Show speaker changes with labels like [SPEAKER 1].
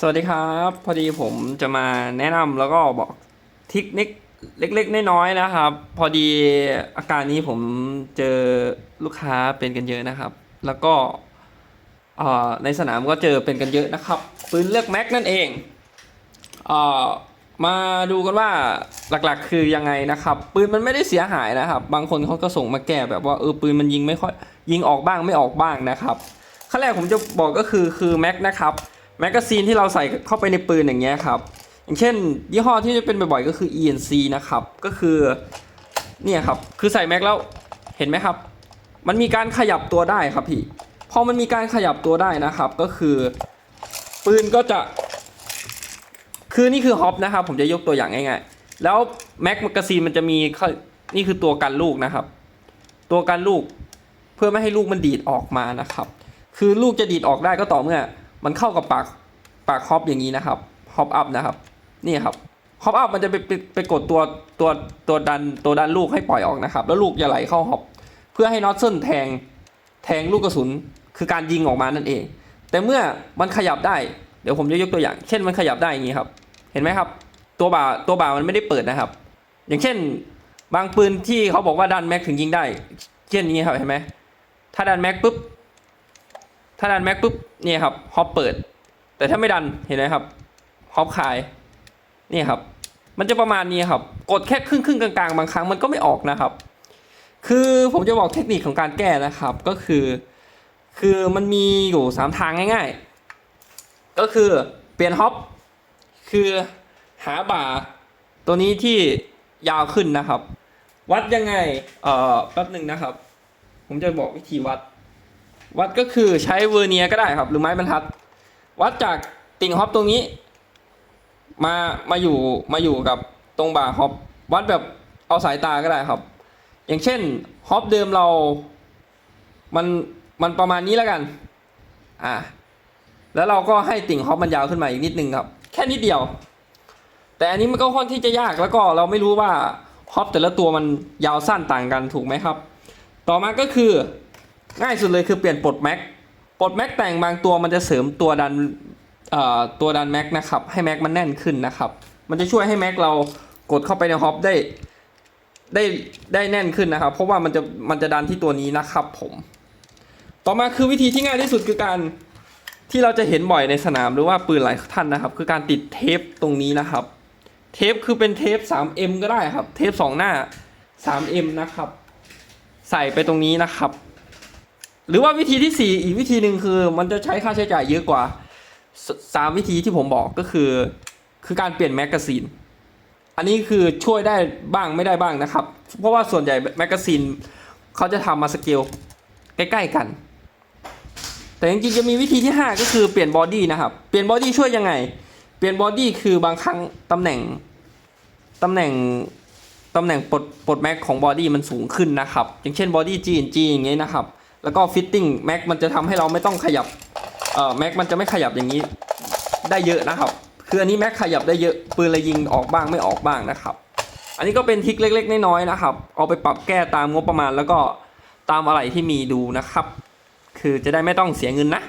[SPEAKER 1] สวัสดีครับ พอดีผมจะมาแนะนำแล้วก็บอกเทคนิคเล็กๆน้อยๆนะครับ พอดีอาการนี้ผมเจอลูกค้าเป็นกันเยอะนะครับ แล้วก็ในสนามก็เจอเป็นกันเยอะนะครับปืนเลือกแม็กนั่นเองอมาดูกันว่าหลักๆคือยังไงนะครับปืนมันไม่ได้เสียหายนะครับ บางคนเขาก็ส่งมาแก้แบบว่าเออปืนมันยิงไม่ค่อยยิงออกบ้างไม่ออกบ้างนะครับขั้นแรกผมจะบอกก็คือคือแม็กนะครับ แมกกาซีนที่เราใส่เข้าไปในปืนอย่างเงี้ยครับ อย่างเช่น ยี่ห้อที่จะเป็นบ่อยๆก็คือ ENC นะครับ ก็คือเนี่ยครับ คือใส่แม็กแล้วเห็นไหมครับ มันมีการขยับตัวได้ครับพี่ พอมันมีการขยับตัวได้นะครับ ก็คือ ปืนก็จะ คือนี่คือฮอปนะครับ ผมจะยกตัวอย่างง่ายๆ แล้วแม็กกาซีนมันจะมีข้อนี่คือตัวกันลูกนะครับ ตัวกันลูกเพื่อไม่ให้ลูกมันดีดออกมานะครับ คือลูกจะดีดออกได้ก็ต่อเมื่อ มันเข้ากับปากปากฮอปอย่างนี้นะครับฮอปอัพนะครับ นี่ครับฮอปอัพมันจะไปไปไปกดตัวตัวตัวดันตัวดันลูกให้ปล่อยออกนะครับ แล้วลูกจะไหลเข้าฮอปเพื่อให้น็อตเส้นแทงแทงลูกกระสุนคือการยิงออกมานั่นเอง แต่เมื่อมันขยับได้เดี๋ยวผมจะยกตัวอย่าง เช่นมันขยับได้อย่างนี้ครับ เห็นไหมครับ ตัวบ่าตัวบ่ามันไม่ได้เปิดนะครับ อย่างเช่น บางปืนที่เขาบอกว่าดันแม็กถึงยิงได้ เช่นนี้ครับเห็นไหมถ้าดันแม็กปุ๊บ ถ้าดันแม็กปุ๊บเนี่ยครับฮอปเปิด แต่ถ้าไม่ดันเห็นไหมครับฮอปคายนี่ครับ มันจะประมาณนี้ครับ กดแค่ครึ่งครึ่งกลางๆ บางครั้งมันก็ไม่ออกนะครับ คือผมจะบอกเทคนิคของการแก้นะครับก็คือ คือมันมีอยู่สามทางง่ายๆ ก็คือเปลี่ยนฮอปคือหาบ่าตัวนี้ที่ยาวขึ้นนะครับ วัดยังไงเอ่อแป๊บหนึ่งนะครับ ผมจะบอกวิธีวัด วัดก็คือใช้เวอร์เนียก็ได้ครับ หรือไม้บรรทัด วัดจากติ่งฮอปตรงนี้ มามาอยู่มาอยู่กับตรงบ่าฮอปวัดแบบเอาสายตาก็ได้ครับ อย่างเช่นฮอปเดิมเรา มันมันประมาณนี้แล้วกัน อ่าแล้วเราก็ให้ติ่งฮอปมันยาวขึ้นมาอีกนิดนึงครับ แค่นิดเดียว แต่อันนี้มันก็ค่อนที่จะยากแล้วก็เราไม่รู้ว่าฮอปแต่ละตัวมันยาวสั้นต่างกันถูกไหมครับ ต่อมาก็คือ ง่ายสุดเลยคือเปลี่ยนปลดแม็กปลดแม็กแต่งบางตัวมันจะเสริมตัวดันตัวดันแม็กนะครับให้แม็กมันแน่นขึ้นนะครับ มันจะช่วยให้แม็กเรากดเข้าไปในฮอปได้ได้ได้แน่นขึ้นนะครับ เพราะว่ามันจะมันจะดันที่ตัวนี้นะครับผม ต่อมาคือวิธีที่ง่ายที่สุดคือการที่เราจะเห็นบ่อยในสนามหรือว่าปืนหลายท่านนะครับ คือการติดเทปตรงนี้นะครับ เทปคือเป็นเทป 3M ก็ได้ครับ เทปสองหน้า 3M นะครับ ใส่ไปตรงนี้นะครับ หรือว่าวิธีที่ 4 อีกวิธีหนึ่งคือมันจะใช้ค่าใช้จ่ายเยอะกว่าสามวิธีที่ผมบอกก็คือ คือการเปลี่ยนแมกกาซีนอันนี้คือช่วยได้บ้างไม่ได้บ้างนะครับ เพราะว่าส่วนใหญ่แมกกาซีนเขาจะทำมาสเกลใกล้ๆกัน แต่จริงๆจะมีวิธีที่ 5 ก็คือเปลี่ยนบอดี้นะครับ เปลี่ยนบอดี้ช่วยยังไง เปลี่ยนบอดี้คือบางครั้งตำแหน่งตำแหน่งตำแหน่งปลดปลดแม็กของบอดี้มันสูงขึ้นนะครับ อย่างเช่นบอดี้ G&G อย่างเงี้ยนะครับ แล้วก็ฟิตติ้งแม็กมันจะทำให้เราไม่ต้องขยับเอ่อแม็กมันจะไม่ขยับอย่างนี้ได้เยอะนะครับ คืออันนี้แม็กขยับได้เยอะปืนเลยยิงออกบ้างไม่ออกบ้างนะครับ อันนี้ก็เป็นทิคเล็ก ๆ น้อยๆนะครับ เอาไปปรับแก้ตามงบประมาณแล้วก็ตามอะไรที่มีดูนะครับ คือจะได้ไม่ต้องเสียเงินนะ